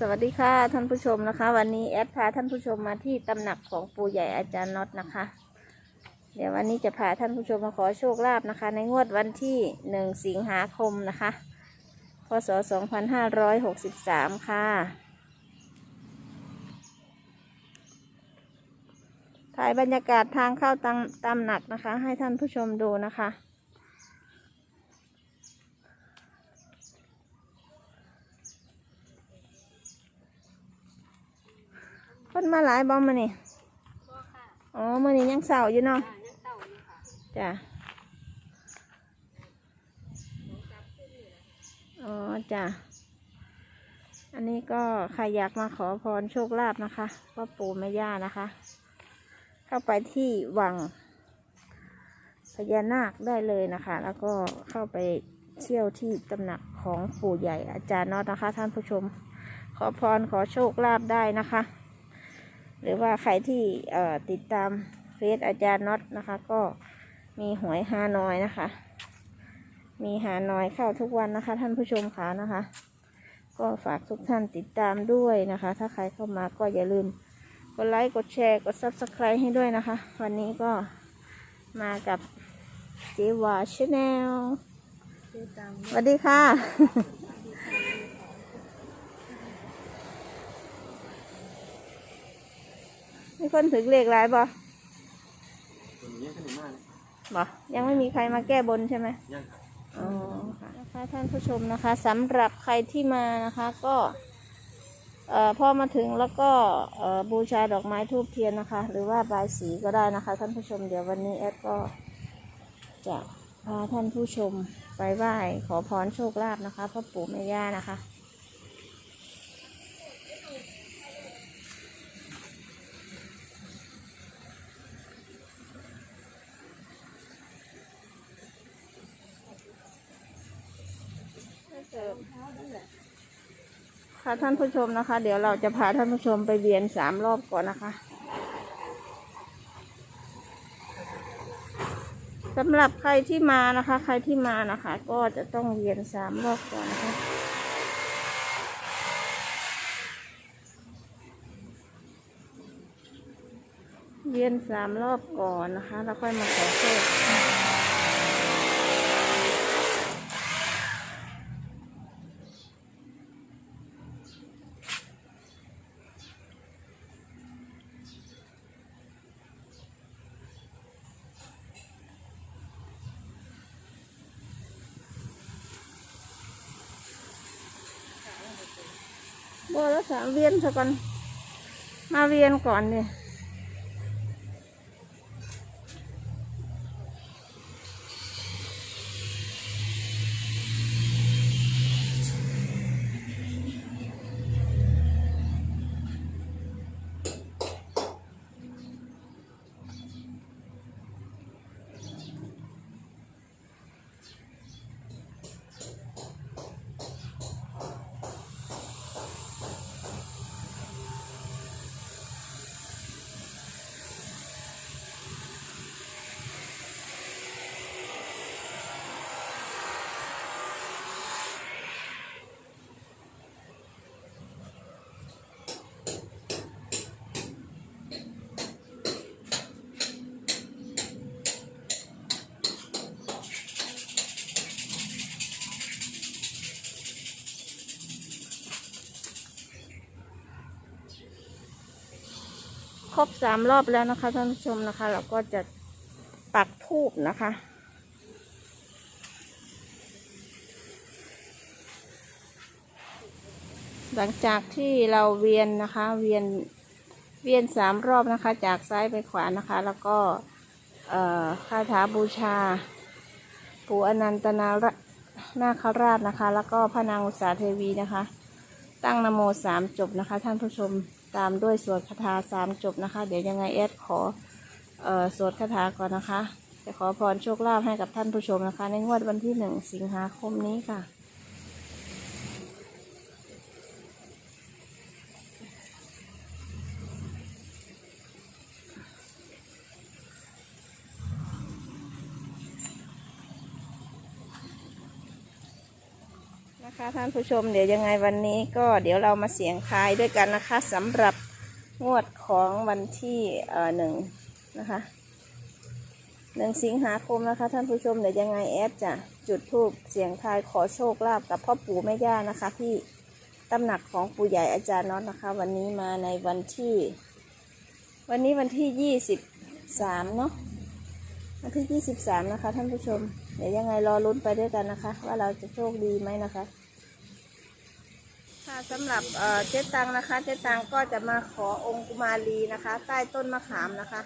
สวัสดีค่ะท่านผู้ชมนะคะ วันนี้แอดพาท่านผู้ชมมาที่ตำหนักของปู่ใหญ่อาจารย์น็อตนะคะ เดี๋ยววันนี้จะพาท่านผู้ชมมาขอโชคลาภนะคะ ในงวดวันที่หนึ่งสิงหาคมนะคะพศสองพันห้าร้อยหกสิบสามค่ะถ่ายบรรยากาศทางเข้าตำตำหนักนะคะ ให้ท่านผู้ชมดูนะคะ คนมาหลายบอมมานี่อ๋อมานี่ยังเสาอยู่เนาะจ้ะอ๋อจ้ะอันนี้ก็ใครอยากมาขอพรโชคลาภนะคะก็ปู่แม่ย่านะคะ เข้าไปที่วังพญานาคได้เลยนะคะ แล้วก็เข้าไปเที่ยวที่ตำหนักของปู่ใหญ่อาจารย์น็อตนะคะ ท่านผู้ชม ขอพรขอโชคลาภได้นะคะ หรือว่าใครที่เอ่อติดตามเฟซอาจารย์น็อตนะคะ ก็มีหวยฮานอยนะคะ มีฮานอยเข้าทุกวันนะคะ ท่านผู้ชมค่ะนะคะ ก็ฝากทุกท่านติดตามด้วยนะคะ ถ้าใครเข้ามาก็อย่าลืมกดไลค์กดแชร์กด subscribe ให้ด้วยนะคะ วันนี้ก็มากับเจวาชาแนลสวัสดีค่ะ มีคนถึงเลขหลายบ่คนนี้ก็หนึ่งมากเลยบ่ยังไม่มีใครมาแก้บนใช่ไหมยังครับอ๋อค่ะนะคะท่านผู้ชมนะคะสำหรับใครที่มานะคะก็ เอ่อพอมาถึงแล้วก็เอ่อบูชาดอกไม้ทูบเทียนนะคะ หรือว่าบายสีก็ได้นะคะ ท่านผู้ชมเดี๋ยววันนี้แอดก็จะพาท่านผู้ชมไปไหว้ขอพรโชคลาภนะคะพ่อปู่แม่ย่านะคะ ท่านผู้ชมนะคะ เดี๋ยวเราจะพาท่านผู้ชมไปเวียนสามรอบก่อนนะคะสำหรับใครที่มานะคะ ใครที่มานะคะ ก็จะต้องเวียนสามรอบก่อนนะคะเวียนสามรอบก่อนนะคะ แล้วค่อยมาขอโชค แล้วสามเวียนซะก่อน มาเวียนก่อนเนี่ย ครบสามรอบแล้วนะคะท่านผู้ชมนะคะ เราก็จะปักทูบนะคะ หลังจากที่เราเวียนนะคะ เวียนเวียนสามรอบนะคะ จากซ้ายไปขวานะคะ แล้วก็คาถาบูชา ปู่อนันตนาระนาคราชนะคะ แล้วก็พระนางอุษาเทวีนะคะ ตั้งนโมสามจบนะคะ ท่านผู้ชม ตามด้วยสวดคาถาสามจบนะคะ เดี๋ยวยังไงแอดขอเอ่อสวดคาถาก่อนนะคะ จะขอพรโชคลาภให้กับท่านผู้ชมนะคะ ในงวดวันที่หนึ่งสิงหาคมนี้ค่ะ นะนะคะท่านผู้ชมเดี๋ยวยังไงวันนี้ก็เดี๋ยวเรามาเสียงทายด้วยกันนะคะสำหรับงวดของวันที่เอ่อหนึ่งนะคะหนึ่งสิงหาคมนะคะท่านผู้ชมเดี๋ยวยังไงแอดจะจุดธูปเสียงทายขอโชคลาภกับพ่อปู่แม่ย่านะคะที่ตำหนักของปู่ใหญ่อาจารย์น็อตนะคะ วันนี้มาในวันที่ วันนี้วันที่ยี่สิบสามเนาะวันที่23นะคะท่านผู้ชมเดี๋ยวยังไงรอลุ้นไปด้วยกันนะคะ ว่าเราจะโชคดีไหมนะคะ สำหรับเจ๊ตังนะคะเจ๊ตังก็จะมาขอองค์กุมารีนะคะ ใต้ต้นมะขามนะคะ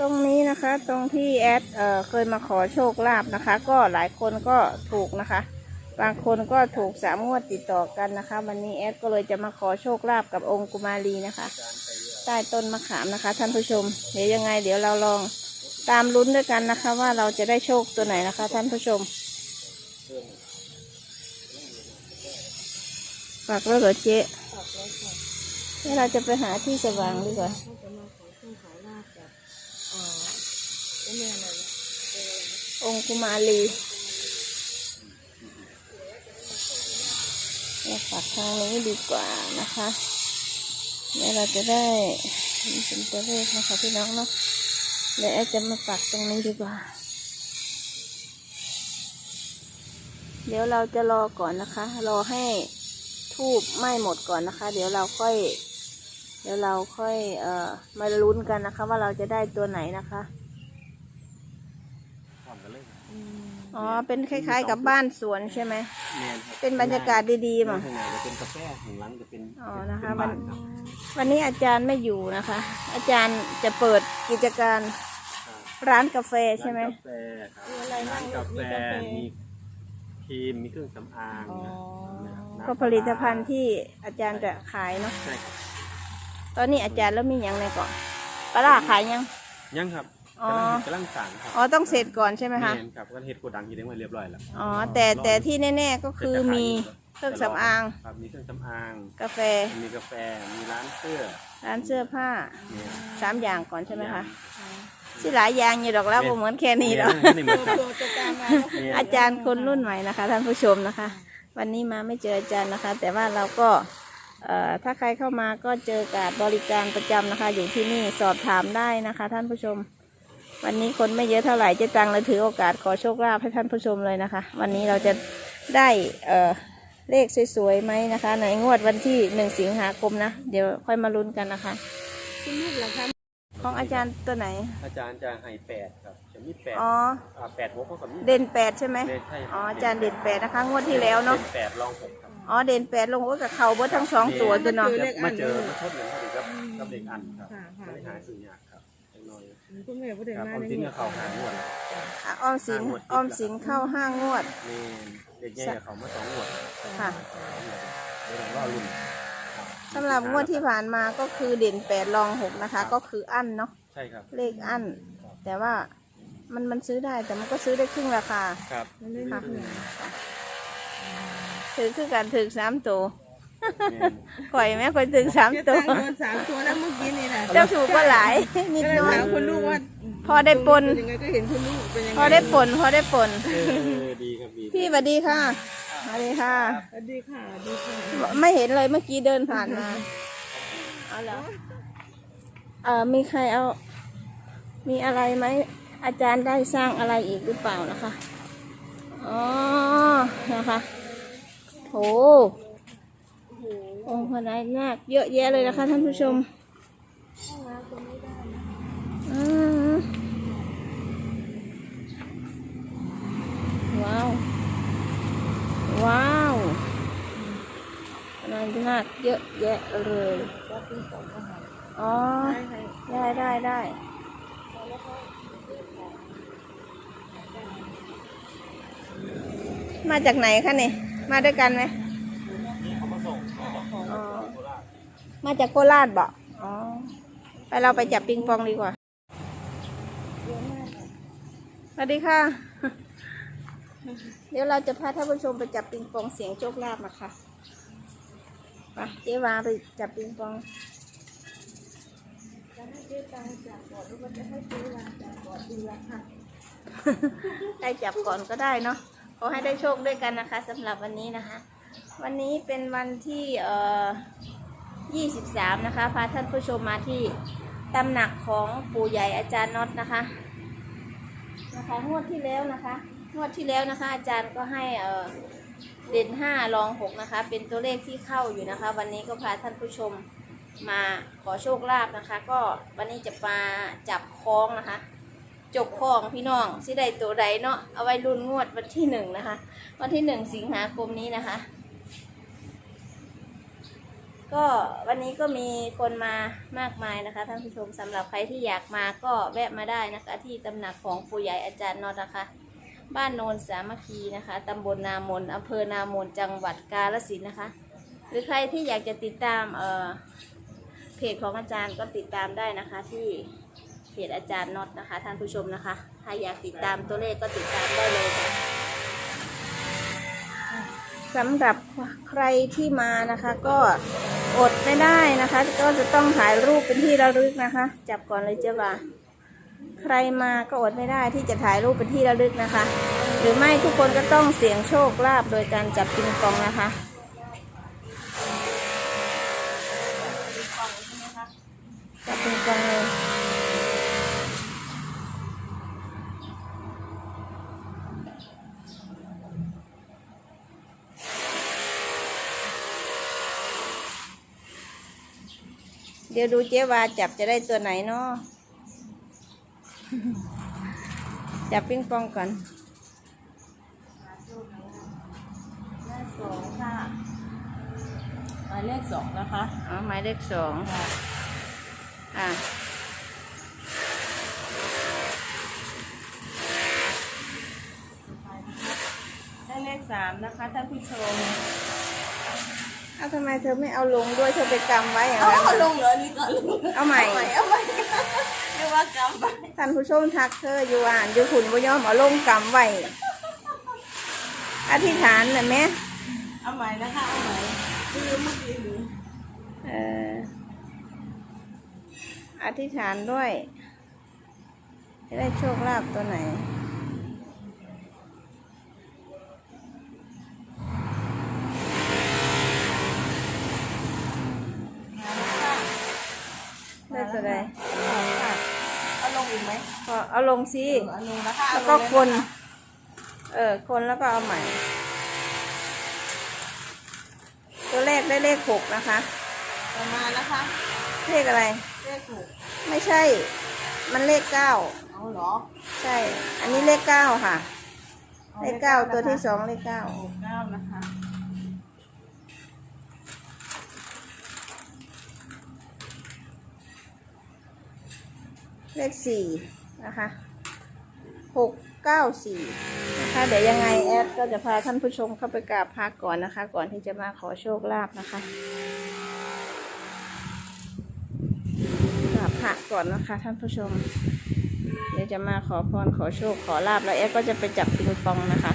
ตรงนี้นะคะตรงที่แอดเอเคยมาขอโชคลาภนะคะ ก็หลายคนก็ถูกนะคะ บางคนก็ถูกสามงวดติดต่อกันนะคะ วันนี้แอดก็เลยจะมาขอโชคลาภกับองค์กุมารีนะคะ ใต้ต้นมะขามนะคะ ท่านผู้ชม เดี๋ยวยังไง เดี๋ยวเราลองตามลุ้นด้วยกันนะคะ ว่าเราจะได้โชคตัวไหนนะคะ ท่านผู้ชม ฝากแล้วเหรอเจ๊นี่เราจะไปหาที่สว่างดีกว่าองค์กุมารีเราฝากทางนี้ดีกว่านะคะเนี่ยเราจะได้เป็นตัวเลขนะคะพี่น้องเนาะเดี๋ยวจะมาปักตรงนี้ดีกว่า เดี๋ยวเราจะรอก่อนนะคะ รอให้ทูบไหม้หมดก่อนนะคะ เดี๋ยวเราค่อย เดี๋ยวเราค่อยเอ่อมาลุ้นกันนะคะ ว่าเราจะได้ตัวไหนนะคะพร้อมกันเลยครับอ๋อเป็นคล้าย ๆ กับบ้านสวนใช่ไหม แมนครับเป็นบรรยากาศดีๆมั้งข้างในจะเป็นกาแฟข้างหลังจะเป็นอ๋อนะคะเป็บ้าน ครับวันนี้อาจารย์ไม่อยู่นะคะ อาจารย์จะเปิดกิจการร้านกาแฟใช่ไหม ร้านกาแฟครับมีอะไรบ้างร้านกาแฟมีกาแฟ มี ครีมมีเครื่องสำอางนะก็ผลิตภัณฑ์ที่อาจารย์จะขายเนาะใช่ครับตอนนี้อาจารย์แล้วมีอย่างในก่อนปลาร้าขายยัง ยังครับอ๋อ กำลังกำลังสั่งครับอ๋อต้องเสร็จก่อนใช่ไหมคะแมนครับก็เฮ็ดโกดังที่ได้มาเรียบร้อยแล้วอ๋อแต่แต่ที่แน่ๆก็คือมีเครื่องสำอาง ครับมีเครื่องสำอาง กาแฟ มีกาแฟมีร้านเสื้อร้านเสื้อผ้าเนี่ยสามอย่างก่อนใช่ไหมคะ ที่หลายอย่างอยู่ดอกแล้วบ่เหมือนแค่นี้หรอกเยนี่เหมือนครับเนี่ยอาจารย์คนรุ่นใหม่นะคะ ท่านผู้ชมนะคะ วันนี้มาไม่เจออาจารย์นะคะ แต่ว่าเราก็เอ่อถ้าใครเข้ามาก็เจอการบริการประจำนะคะ อยู่ที่นี่สอบถามได้นะคะ ท่านผู้ชม วันนี้คนไม่เยอะเท่าไหร่เจ๊ตังเลยถือโอกาสขอโชคลาภให้ท่านผู้ชมเลยนะคะ วันนี้เราจะได้เอ่อเลขสวยๆไหมนะคะในงวดวันที่หนึ่งสิงหาคมนะ เดี๋ยวค่อยมาลุ้นกันนะคะ ของอาจารย์ตัวไหน อาจารย์จะให้แปดครับจะมีแปดอ๋ออ่าแปดหกก็กับมี เด่นแปดใช่ไหมเด่นใช่ครับ อ๋ออาจารย์เด่นแปดนะคะ งวดที่แล้วเนาะด่แปดลองหกครับอ๋อ เด่นแปดลงว่ากับเขาเบิดทั้งสองตัวตัวเนาะจะมาเจอมาชดเหมือนกันกับกับเด็กอันครับค่ะค่ะ ไม่ได้หาซื้อยากครับเล็กน้อยคุณแม่ประเด็นครับมาออมในสินนี้กับเขาหางวดอะออมสินออมสินเข้าห้างวดนี่เด็กใหญ่กับเขามาสองงวดค่ะ เดี๋ยวผมว่ารุ่นครับ สำหรับงวดที่ผ่านมาก็คือเด่นแปดรองหกนะคะ ก็คืออั้นเนาะใช่ครับ เลขอั้นแต่ว่ามันมันซื้อได้แต่มันก็ซื้อได้ครึ่งราคา ครับมันไม่มีค่ะเหนือถือคือการถือสามตัวแม่นข่อยไหมข่อยถือสามเจ๊ตัวตังโดนสามตัวแล้วเมื่อกี้นี่แหละเจ้าถูกก็หลาย นิดก็เลยหน้อย ถามคุณลูกว่าพอได้ปนเป็นยังไงก็เห็นคุณลูกเป็นยังไงพอได้ปนพอได้ปนเออดีครับดีพี่สวัสดีค่ะ สวัสดีค่ะ สวัสดีค่ะสวัสดีค่ะไม่เห็นเลยเมื่อกี้เดินผ่านมา เอาเหรอเอ่อมีใครเอา มีอะไรไหม อาจารย์ได้สร้างอะไรอีกหรือเปล่านะคะ อ๋อ นะคะโถองค์พระนายนาคเยอะแยะเลยนะคะ ท่านผู้ชมอืมว้าว ว้าวพระนายนาเยอะแยะเลยอ๋อ ได้ได้ได้มาจากไหนคะเนี่ย มาด้วยกันไหมมาจากโคราชบอกอ๋อ ไปเราไปจับปิงปองดีกว่าสวัสดีค่ะ เดี๋ยวเราจะพาท่านผู้ชมไปจับปิงปองเสียงโชคลาภนะคะไปเจ๊วาไปจับปิงปองจะให้เจ๊ตังจากก่อนหรือว่าจะให้เจ๊วาจากก่อนดีละค่ะใครจับก่อนก็ได้เนาะขอให้ได้โชคด้วยกันนะคะสำหรับวันนี้นะคะ วันนี้เป็นวันที่เอ่อ23 นะคะ พาท่านผู้ชมมาที่ตำหนักของปู่ใหญ่อาจารย์น็อตนะคะ นะคะงวดที่แล้วนะคะ งวดที่แล้วนะคะ อาจารย์ก็ให้เออเด่นห้ารองหกนะคะ เป็นตัวเลขที่เข้าอยู่นะคะ วันนี้ก็พาท่านผู้ชมมาขอโชคลาภนะคะ ก็วันนี้จะมาจับคล้องนะคะจบคล้องพี่น้องสิได้ตัวใดเนาะเอาไว้รุ่นงวดวันที่หนึ่งนะคะ วันที่หนึ่งสิงหาคมนี้นะคะ ก็วันนี้ก็มีคนมามากมายนะคะท่านผู้ชมสำหรับใครที่อยากมาก็แวะมาได้นะคะ ที่ตำหนักของปู่ใหญ่อาจารย์นอตนะคะ บ้านโนนสามัคคีนะคะตำบลนามนอำเภอนามนจังหวัดกาฬสินธุ์นะคะ หรือใครที่อยากจะติดตามเอ่อเพจของอาจารย์ก็ติดตามได้นะคะ ที่เพจอาจารย์น็อตนะคะ ท่านผู้ชมนะคะ ถ้าอยากติดตามตัวเลขก็ติดตามได้เลยค่ะสำหรับใครที่มานะคะ ก็อดไม่ได้นะคะ ก็จะต้องถ่ายรูปเป็นที่ระลึกนะคะ จับก่อนเลยเจ้าบ่า ใครมาก็อดไม่ได้ที่จะถ่ายรูปเป็นที่ระลึกนะคะ หรือไม่ทุกคนก็ต้องเสี่ยงโชคลาภโดยการจับปิงปองนะคะจับปิงปองเลยเดี๋ยวดูเจ๊วาจับจะได้ตัวไหนเนาะ จับปิงปองก่อนได้สองค่ะหมายเลขสองนะคะอ๋อหมายเลขสองอะได้เลขสามนะคะท่านผู้ชม เอาทำไมเธอไม่เอาลงด้วยเธอไปกำไว้อย่างเอานั้นเอาลงเหรอนี่ก่อนลงเอาใหม่ เอาใหม่เอาใหม่เรียกว่ากำไปท่านผู้ชมทักเธออยู่อ่านอยู่ขุนบุยอมเอาลงกำไว้อธิษฐานน่ะแม่เอาใหม่นะคะเอาใหม่ลืมเมื่อกี้นี้เอออธิษฐานด้วยจะได้โชคลาภตัวไหน ได้ตัวใดเอาลงอีกไหมพอเอาลงสิเอาลงนะคะแล้วก็คน เออ คนแล้วก็เอาใหม่ ตัวแรกได้เลขหกนะคะ ประมาณนะคะ เลขอะไร เลขถูกไม่ใช่ มันเลขเก้าเอาเหรอ ใช่ อันนี้เลขเก้าค่ะอเลขเก้าตัวที่สองเลขเก้าหกเก้านะคะ เลขสี่นะคะหกเก้าสี่นะคะ เดี๋ยวยังไงแอดก็จะพาท่านผู้ชมเข้าไปกราบพระก่อนนะคะ ก่อนที่จะมาขอโชคลาภนะคะกราบพระก่อนนะคะ ท่านผู้ชม เดี๋ยวจะมาขอพรขอโชคขอลาบแล้วแอดก็จะไปจับปิงปองนะคะ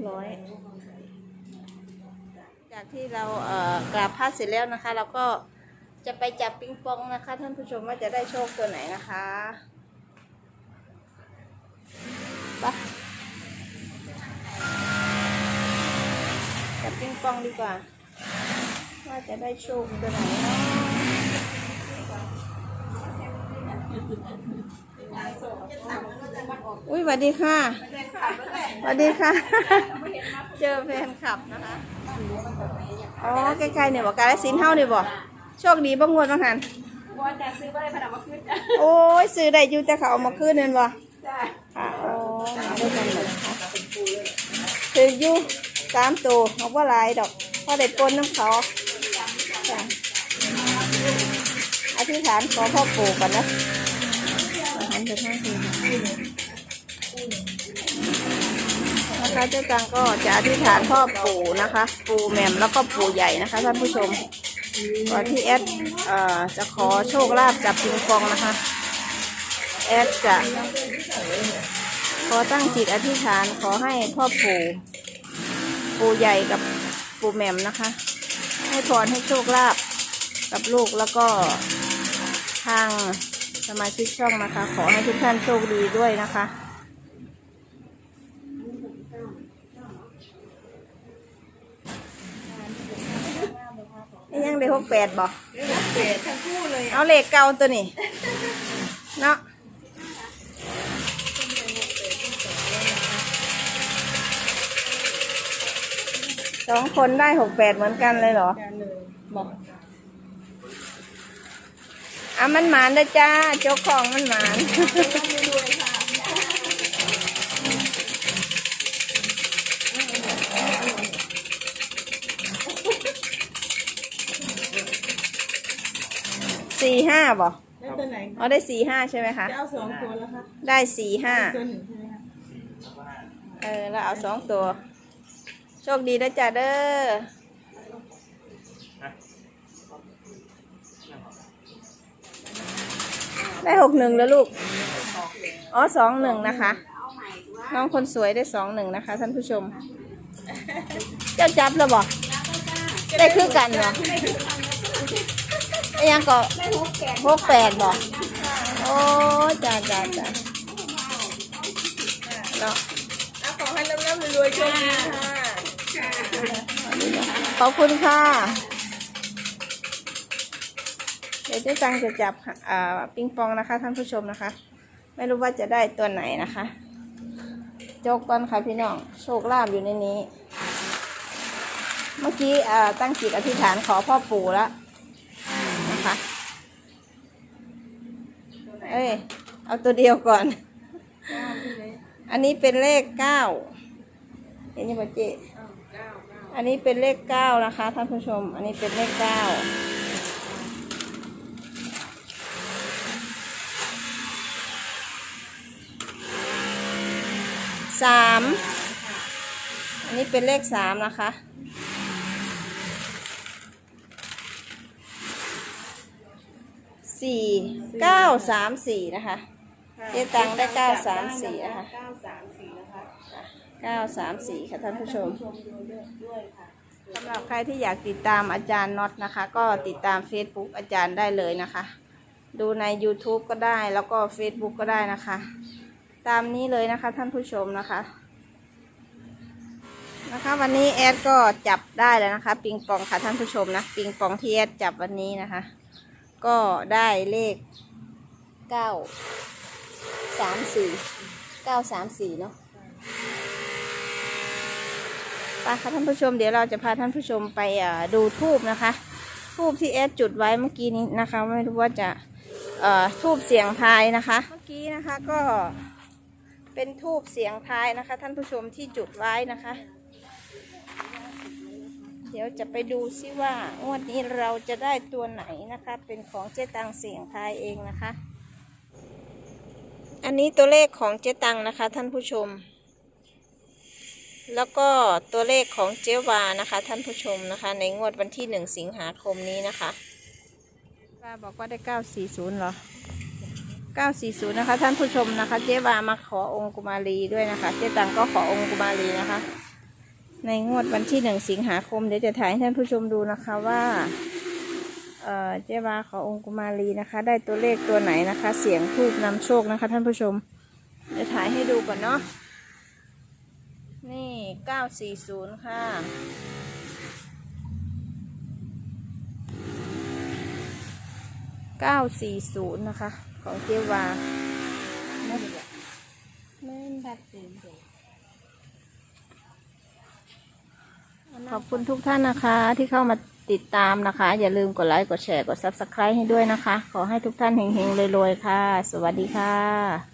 เร้อย จากที่เราเอ่อกราบพระเสร็จแล้วนะคะ เราก็จะไปจับปิงปองนะคะ ท่านผู้ชมว่าจะได้โชคตัวไหนนะคะไปจับปิงปองดีกว่า ว่าจะได้โชคตัวไหนเนาะ อุ้ยสวัสดีค่ะสวัสดีค่ะ เจอแฟนคลับนะคะ อ๋อใกล้ๆเนี่ยบอกกาลสินธุ์เฮาเนี่ยบอกโชคดีบ้งวดบ้างหันว่าจะซื้อไปผนังมาขึ้นจ้ะโอ้ยซื้อได้อยู่แต่เขาเอามาคืนนั่นบ่จ้ะค่ะอ๋อมาด้วยกันเลยค่ะถืออยู่สามตัวเขาว่าหลายดอกเพราะได้ปนน้ำเขาจ้ะอธิษฐานขอพ่อปู่ก่อนนะันไปทางนี้นะคะเจ้าตังก็จะอธิษฐานพ่อปู่นะคะ ปู่แหม่มแล้วก็ปู่ใหญ่นะคะท่านผู้ชมก่อนที่แอดเอ่อจะขอโชคลาภจากปิงปองนะคะ แอดจะขอตั้งจิตอธิษฐานขอให้พ่อปู่ปู่ใหญ่กับปู่แหม่มนะคะ ให้พรให้โชคลาภกับลูกแล้วก็ทาง มาชิกช่องนะคะ ขอให้ทุกท่านโชคดีด้วยนะคะนี่ยังเลขหกแปดบอกเปลี่ยนทั้งคู่เลยเอาเลขเก่าตัวนี้ เนาะสองคนได้หกแปดเหมือนกันเลยเหรอกันเลยบอก อะมันหมานเลยจ้าเจ้าของมันหมานรวยค่ะสี่ห้าบอกแล้วตัวไหนอ๋อได้สี่ห้าใช่ไหมคะ จะเอาสองตัวแล้วคะได้สี่ห้า ตัวหนึ่งใช่ไหมคะเออ แล้วเอาสองตัว โชคดีนะจ้าเด้อ ได้หกหนึ่งแล้วลูก อ๋อสองหนึ่งนะคะ น้องคนสวยได้สองหนึ่งนะคะ ท่านผู้ชม เจ้าจับแล้วบอกได้คือกันเหรอไอ้ยังก็หกแปดบอกโอ้จ้าจ้าจ้าเนาะเอาขอให้ร่ำร่ำรวยๆโชคดีค่ะขอบคุณค่ะเดี๋ยวเจ๊ตังจะจับปิงปองนะคะท่านผู้ชมนะคะ ไม่รู้ว่าจะได้ตัวไหนนะคะ โจกก่อนค่ะพี่น้อง โชคลาภอยู่ในนี้ เมื่อกี้ตั้งจิตอธิษฐานขอพ่อปู่แล้วนะคะ เอ้ย เอาตัวเดียวก่อน อันนี้เป็นเลขเก้าเห็นยังปะเจอันนี้เป็นเลขเก้านะคะท่านผู้ชม อันนี้เป็นเลขเก้า สามอันนี้เป็นเลขสามนะคะ สี่เก้าสามสี่นะคะ เจ๊ตังได้เก้าสามสี่นะคะเก้าสามสี่นะคะเก้าสามสี่ค่ะท่านผู้ชมชมดูด้วยค่ะสำหรับใครที่อยากติดตามอาจารย์น็อตนะคะ ก็ติดตาม Facebook อาจารย์ได้เลยนะคะ ดูใน YouTube ก็ได้แล้วก็ Facebook ก็ได้นะคะ ตามนี้เลยนะคะท่านผู้ชมนะคะ นะคะวันนี้แอดก็จับได้แล้วนะคะ ปิงปองค่ะท่านผู้ชมนะปิงปองที่แอดจับวันนี้นะคะ ก็ได้เลขเก้าสามสี่เก้าสามสี่เนาะไปค่ะท่านผู้ชมเดี๋ยวเราจะพาท่านผู้ชมไปดูทูบนะคะทูบที่แอดจุดไว้เมื่อกี้นี้นะคะ ไม่รู้ว่าจะทูบเสียงทายนะคะ เมื่อกี้นะคะก็ เป็นทูบเสียงทายนะคะ ท่านผู้ชมที่จุดไว้นะคะ เดี๋ยวจะไปดูซิว่างวดนี้เราจะได้ตัวไหนนะคะ เป็นของเจ๊ตังเสียงทายเองนะคะ อันนี้ตัวเลขของเจ๊ตังนะคะ ท่านผู้ชม แล้วก็ตัวเลขของเจวานะคะ ท่านผู้ชมนะคะ ในงวดวันที่หนึ่งสิงหาคมนี้นะคะวาบอกว่าได้เก้าสี่ศูนย์เหรอ เก้าสี่ศูนะคะ ท่านผู้ชมนะคะ เจ๊วามาขอองค์กุมารีด้วยนะคะ เจ๊ตังก็ขอองค์กุมารีนะคะ ในงวดวันที่หนึ่งสิงหาคมเดี๋ยวจะถ่ายให้ท่านผู้ชมดูนะคะว่าเอ่อเจ๊วาขอองค์กุมารีนะคะ ได้ตัวเลขตัวไหนนะคะ เสียงทูบนำโชคนะคะ ท่านผู้ชมเดี๋ยวถ่ายให้ดูก่อนเนาะนี่เก้าสี่ศูนย์ค่ะเก้าสี่ศูนย์นะคะ ของเจวาไม่ดัดเต็มขอบคุณทุกท่านนะคะที่เข้ามาติดตามนะคะ อย่าลืมกดไลค์ กดแชร์ กด Subscribe ให้ด้วยนะคะ ขอให้ทุกท่านเฮงๆรวยๆค่ะ สวัสดีค่ะ